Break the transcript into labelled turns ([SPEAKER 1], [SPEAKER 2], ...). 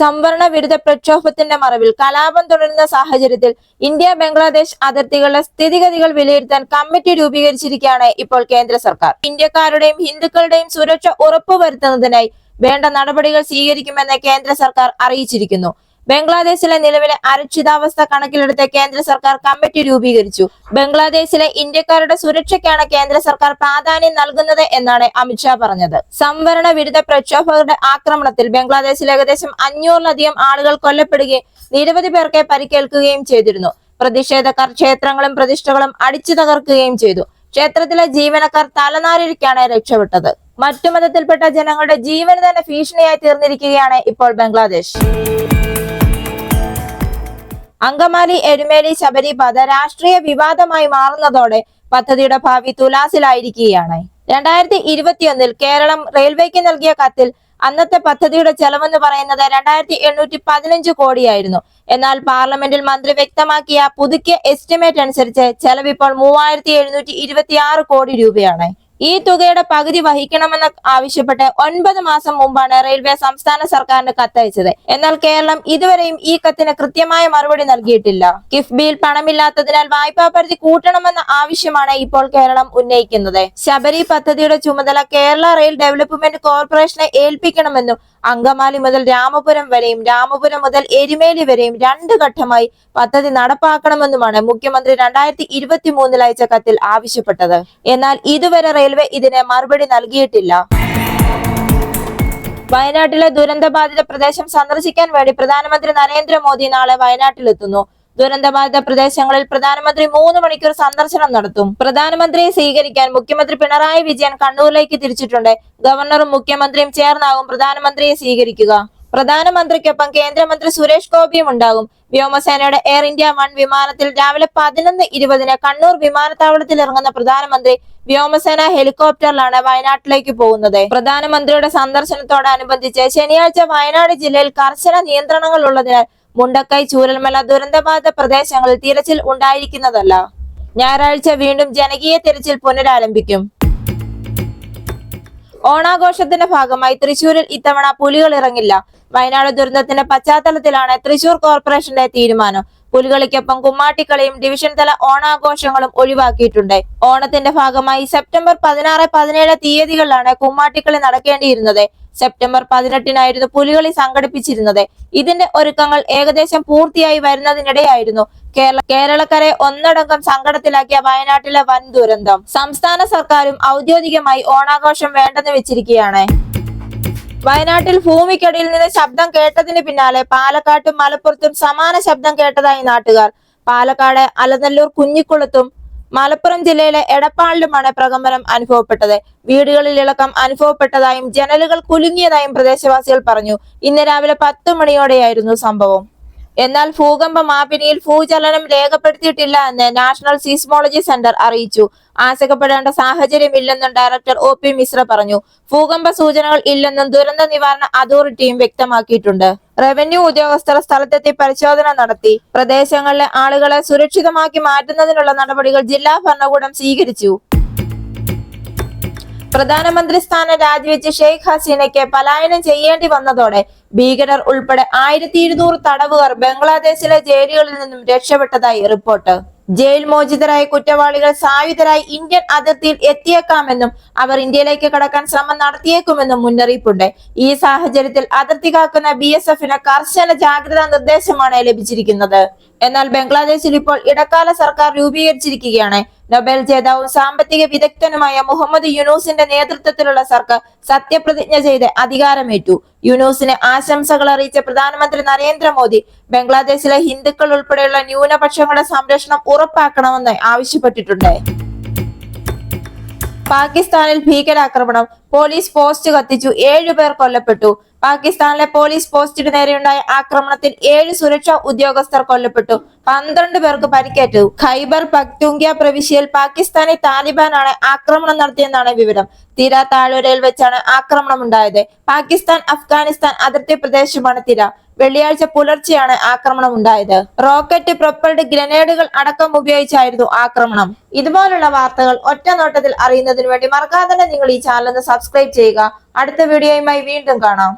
[SPEAKER 1] സംവരണ വിരുദ്ധ പ്രക്ഷോഭത്തിന്റെ മറവിൽ കലാപം തുടരുന്ന സാഹചര്യത്തിൽ ഇന്ത്യ ബംഗ്ലാദേശ് അതിർത്തികളുടെ സ്ഥിതിഗതികൾ വിലയിരുത്താൻ കമ്മിറ്റി രൂപീകരിച്ചിരിക്കുകയാണ് ഇപ്പോൾ കേന്ദ്ര സർക്കാർ. ഇന്ത്യക്കാരുടെയും ഹിന്ദുക്കളുടെയും സുരക്ഷ ഉറപ്പുവരുത്തുന്നതിനായി വേണ്ട നടപടികൾ സ്വീകരിക്കുമെന്ന് കേന്ദ്ര സർക്കാർ അറിയിച്ചിരിക്കുന്നു. ബംഗ്ലാദേശിലെ നിലവിലെ അരക്ഷിതാവസ്ഥ കണക്കിലെടുത്ത് കേന്ദ്ര സർക്കാർ കമ്മിറ്റി രൂപീകരിച്ചു. ബംഗ്ലാദേശിലെ ഇന്ത്യക്കാരുടെ സുരക്ഷയ്ക്കാണ് കേന്ദ്ര സർക്കാർ പ്രാധാന്യം നൽകുന്നത് എന്നാണ് അമിത്ഷാ പറഞ്ഞത്. സംവരണ വിരുദ്ധ പ്രക്ഷോഭകരുടെ ആക്രമണത്തിൽ ബംഗ്ലാദേശിൽ ഏകദേശം അഞ്ഞൂറിലധികം ആളുകൾ കൊല്ലപ്പെടുകയും നിരവധി പേർക്ക് പരിക്കേൽക്കുകയും ചെയ്തിരുന്നു. പ്രതിഷേധക്കാർ ക്ഷേത്രങ്ങളും പ്രതിഷ്ഠകളും അടിച്ചു തകർക്കുകയും ചെയ്തു. ക്ഷേത്രത്തിലെ ജീവനക്കാർ തലനാരിഴയ്ക്കാണ് രക്ഷപ്പെട്ടത്. മറ്റു മതത്തിൽപ്പെട്ട ജനങ്ങളുടെ ജീവന് തന്നെ ഭീഷണിയായി തീർന്നിരിക്കുകയാണ് ഇപ്പോൾ ബംഗ്ലാദേശ്. അങ്കമാലി എരുമേലി ശബരിപാത രാഷ്ട്രീയ വിവാദമായി മാറുന്നതോടെ പദ്ധതിയുടെ ഭാവി തുലാസിലായിരിക്കുകയാണ്. രണ്ടായിരത്തി ഇരുപത്തിയൊന്നിൽ കേരളം റെയിൽവേക്ക് നൽകിയ കത്തിൽ അന്നത്തെ പദ്ധതിയുടെ ചെലവെന്ന് പറയുന്നത് രണ്ടായിരത്തി എണ്ണൂറ്റി പതിനഞ്ച് കോടിയായിരുന്നു. എന്നാൽ പാർലമെന്റിൽ മന്ത്രി വ്യക്തമാക്കിയ പുതുക്കിയ എസ്റ്റിമേറ്റ് അനുസരിച്ച് ചെലവ് ഇപ്പോൾ മൂവായിരത്തി എഴുന്നൂറ്റി ഇരുപത്തി ആറ് കോടി രൂപയാണ്. ഈ തുകയുടെ പകുതി വഹിക്കണമെന്ന് ആവശ്യപ്പെട്ട് ഒൻപത് മാസം മുമ്പാണ് റെയിൽവേ സംസ്ഥാന സർക്കാരിന് കത്തയച്ചത്. എന്നാൽ കേരളം ഇതുവരെയും ഈ കത്തിന് കൃത്യമായ മറുപടി നൽകിയിട്ടില്ല. കിഫ്ബിയിൽ പണമില്ലാത്തതിനാൽ വായ്പാ പരിധി കൂട്ടണമെന്ന ആവശ്യമാണ് ഇപ്പോൾ കേരളം ഉന്നയിക്കുന്നത്. ശബരി പദ്ധതിയുടെ ചുമതല കേരള റെയിൽ ഡെവലപ്മെന്റ് കോർപ്പറേഷനെ ഏൽപ്പിക്കണമെന്നും അങ്കമാലി മുതൽ രാമപുരം വരെയും രാമപുരം മുതൽ എരുമേലി വരെയും രണ്ട് ഘട്ടമായി പദ്ധതി നടപ്പാക്കണമെന്നുമാണ് മുഖ്യമന്ത്രി രണ്ടായിരത്തി ഇരുപത്തി മൂന്നിൽ അയച്ച കത്തിൽ ആവശ്യപ്പെട്ടത്. എന്നാൽ ഇതുവരെ റെയിൽവേ ഇതിന് മറുപടി നൽകിയിട്ടില്ല. വയനാട്ടിലെ ദുരന്തബാധിത പ്രദേശം സന്ദർശിക്കാൻ വേണ്ടി പ്രധാനമന്ത്രി നരേന്ദ്രമോദി നാളെ വയനാട്ടിലെത്തുന്നു. ദുരന്തബാധിത പ്രദേശങ്ങളിൽ പ്രധാനമന്ത്രി മൂന്ന് മണിക്കൂർ സന്ദർശനം നടത്തും. പ്രധാനമന്ത്രിയെ സ്വീകരിക്കാൻ മുഖ്യമന്ത്രി പിണറായി വിജയൻ കണ്ണൂരിലേക്ക് തിരിച്ചിട്ടുണ്ട്. ഗവർണറും മുഖ്യമന്ത്രിയും ചേർന്നാകും പ്രധാനമന്ത്രിയെ സ്വീകരിക്കുക. പ്രധാനമന്ത്രിക്കൊപ്പം കേന്ദ്രമന്ത്രി സുരേഷ് ഗോപിയും ഉണ്ടാകും. വ്യോമസേനയുടെ എയർ ഇന്ത്യ വൺ വിമാനത്തിൽ രാവിലെ പതിനൊന്ന് ഇരുപതിന് കണ്ണൂർ വിമാനത്താവളത്തിൽ ഇറങ്ങുന്ന പ്രധാനമന്ത്രി വ്യോമസേന ഹെലികോപ്റ്ററിലാണ് വയനാട്ടിലേക്ക് പോകുന്നത്. പ്രധാനമന്ത്രിയുടെ സന്ദർശനത്തോടനുബന്ധിച്ച് ശനിയാഴ്ച വയനാട് ജില്ലയിൽ കർശന നിയന്ത്രണങ്ങൾ ഉള്ളതിനാൽ മുണ്ടക്കൈ ചൂരൽമല ദുരന്തബാധിത പ്രദേശങ്ങളിൽ തിരച്ചിൽ ഉണ്ടായിരിക്കുന്നതല്ല. ഞായറാഴ്ച വീണ്ടും ജനകീയ തിരച്ചിൽ പുനരാരംഭിക്കും. ഓണാഘോഷത്തിന്റെ ഭാഗമായി തൃശൂരിൽ ഇത്തവണ പുലികൾ ഇറങ്ങില്ല. വയനാട് ദുരന്തത്തിന്റെ പശ്ചാത്തലത്തിലാണ് തൃശൂർ കോർപ്പറേഷന്റെ തീരുമാനം. പുലികളിക്കൊപ്പം കുമ്മാട്ടിക്കളിയും ഡിവിഷൻ തല ഓണാഘോഷങ്ങളും ഒഴിവാക്കിയിട്ടുണ്ട്. ഓണത്തിന്റെ ഭാഗമായി സെപ്റ്റംബർ പതിനാറ് പതിനേഴ് തീയതികളിലാണ് കുമ്മാട്ടിക്കളി നടക്കേണ്ടിയിരുന്നത്. സെപ്റ്റംബർ പതിനെട്ടിനായിരുന്നു പുലികളി സംഘടിപ്പിച്ചിരുന്നത്. ഇതിന്റെ ഒരുക്കങ്ങൾ ഏകദേശം പൂർത്തിയായി വരുന്നതിനിടെയായിരുന്നു. കേരള കേരളക്കരെ ഒന്നടങ്കം സങ്കടത്തിലാക്കിയ വയനാട്ടിലെ വൻ ദുരന്തം സംസ്ഥാന സർക്കാരും ഔദ്യോഗികമായി ഓണാഘോഷം വേണ്ടെന്ന് വെച്ചിരിക്കുകയാണ്. വയനാട്ടിൽ ഭൂമിക്കടിയിൽ നിന്ന് ശബ്ദം കേട്ടതിന് പിന്നാലെ പാലക്കാട്ടും മലപ്പുറത്തും സമാന ശബ്ദം കേട്ടതായി നാട്ടുകാർ. പാലക്കാട് അലനല്ലൂർ കുഞ്ഞിക്കുളത്തും മലപ്പുറം ജില്ലയിലെ എടപ്പാളിലുമാണ് പ്രകമ്പനം അനുഭവപ്പെട്ടത്. വീടുകളിൽ ഇളക്കം അനുഭവപ്പെട്ടതായും ജനലുകൾ കുലുങ്ങിയതായും പ്രദേശവാസികൾ പറഞ്ഞു. ഇന്ന് രാവിലെ പത്ത് മണിയോടെയായിരുന്നു സംഭവം. എന്നാൽ ഭൂകമ്പ മാപിനിയിൽ ഭൂചലനം രേഖപ്പെടുത്തിയിട്ടില്ല എന്ന് നാഷണൽ സീസ്മോളജി സെന്റർ അറിയിച്ചു. ആശങ്കപ്പെടേണ്ട സാഹചര്യമില്ലെന്നും ഡയറക്ടർ ഒ പി മിശ്ര പറഞ്ഞു. ഭൂകമ്പ സൂചനകൾ ഇല്ലെന്നും ദുരന്ത നിവാരണ അതോറിറ്റിയും വ്യക്തമാക്കിയിട്ടുണ്ട്. റവന്യൂ ഉദ്യോഗസ്ഥർ സ്ഥലത്തെത്തി പരിശോധന നടത്തി. പ്രദേശങ്ങളിലെ ആളുകളെ സുരക്ഷിതമാക്കി മാറ്റുന്നതിനുള്ള നടപടികൾ ജില്ലാ ഭരണകൂടം സ്വീകരിച്ചു. പ്രധാനമന്ത്രി സ്ഥാനം രാജിവെച്ച് ഷെയ്ഖ് ഹസീനയ്ക്ക് പലായനം ചെയ്യേണ്ടി വന്നതോടെ ഭീകരർ ഉൾപ്പെടെ ആയിരത്തി ഇരുന്നൂറ് തടവുകാർ ബംഗ്ലാദേശിലെ ജയിലുകളിൽ നിന്നും രക്ഷപ്പെട്ടതായി റിപ്പോർട്ട്. ജയിൽ മോചിതരായ കുറ്റവാളികൾ സായുധരായി ഇന്ത്യൻ അതിർത്തിയിൽ എത്തിയേക്കാമെന്നും അവർ ഇന്ത്യയിലേക്ക് കടക്കാൻ ശ്രമം നടത്തിയേക്കുമെന്നും മുന്നറിയിപ്പുണ്ട്. ഈ സാഹചര്യത്തിൽ അതിർത്തി കാക്കുന്ന ബി എസ് എഫിന് കർശന ജാഗ്രതാ നിർദ്ദേശമാണ് ലഭിച്ചിരിക്കുന്നത്. എന്നാൽ ബംഗ്ലാദേശിൽ ഇപ്പോൾ ഇടക്കാല സർക്കാർ രൂപീകരിച്ചിരിക്കുകയാണ്. നൊബേൽ ജേതാവും സാമ്പത്തിക വിദഗ്ധനുമായ മുഹമ്മദ് യുനൂസിന്റെ നേതൃത്വത്തിലുള്ള സർക്കാർ സത്യപ്രതിജ്ഞ ചെയ്ത് അധികാരമേറ്റു. യുനൂസിന് ആശംസകൾ അറിയിച്ച പ്രധാനമന്ത്രി നരേന്ദ്രമോദി ബംഗ്ലാദേശിലെ ഹിന്ദുക്കൾ ഉൾപ്പെടെയുള്ള ന്യൂനപക്ഷങ്ങളുടെ സംരക്ഷണം ഉറപ്പാക്കണമെന്ന് ആവശ്യപ്പെട്ടിട്ടുണ്ട്. പാകിസ്ഥാനിൽ ഭീകരാക്രമണം പോലീസ് പോസ്റ്റ് കത്തിച്ചു ഏഴുപേർ കൊല്ലപ്പെട്ടു. പാകിസ്ഥാനിലെ പോലീസ് പോസ്റ്റിന് നേരെയുണ്ടായ ആക്രമണത്തിൽ ഏഴ് സുരക്ഷാ ഉദ്യോഗസ്ഥർ കൊല്ലപ്പെട്ടു. പന്ത്രണ്ട് പേർക്ക് പരിക്കേറ്റു. ഖൈബർ പക്തുങ്ക്യ പ്രവിശ്യയിൽ പാകിസ്ഥാനി താലിബാനാണ് ആക്രമണം നടത്തിയെന്നാണ് വിവരം. തിര താഴ്വരയിൽ വെച്ചാണ് ആക്രമണം ഉണ്ടായത് പാകിസ്ഥാൻ അഫ്ഗാനിസ്ഥാൻ അതിർത്തി പ്രദേശമാണ് തിര. വെള്ളിയാഴ്ച പുലർച്ചെയാണ് ആക്രമണം ഉണ്ടായത് റോക്കറ്റ് പ്രൊപ്പൽഡ് ഗ്രനേഡുകൾ അടക്കം ഉപയോഗിച്ചായിരുന്നു ആക്രമണം. ഇതുപോലുള്ള വാർത്തകൾ ഒറ്റ നോട്ടത്തിൽ അറിയുന്നതിന് വേണ്ടി മറക്കാതെ തന്നെ നിങ്ങൾ ഈ ചാനൽ സബ്സ്ക്രൈബ് ചെയ്യുക. അടുത്ത വീഡിയോയുമായി വീണ്ടും കാണാം.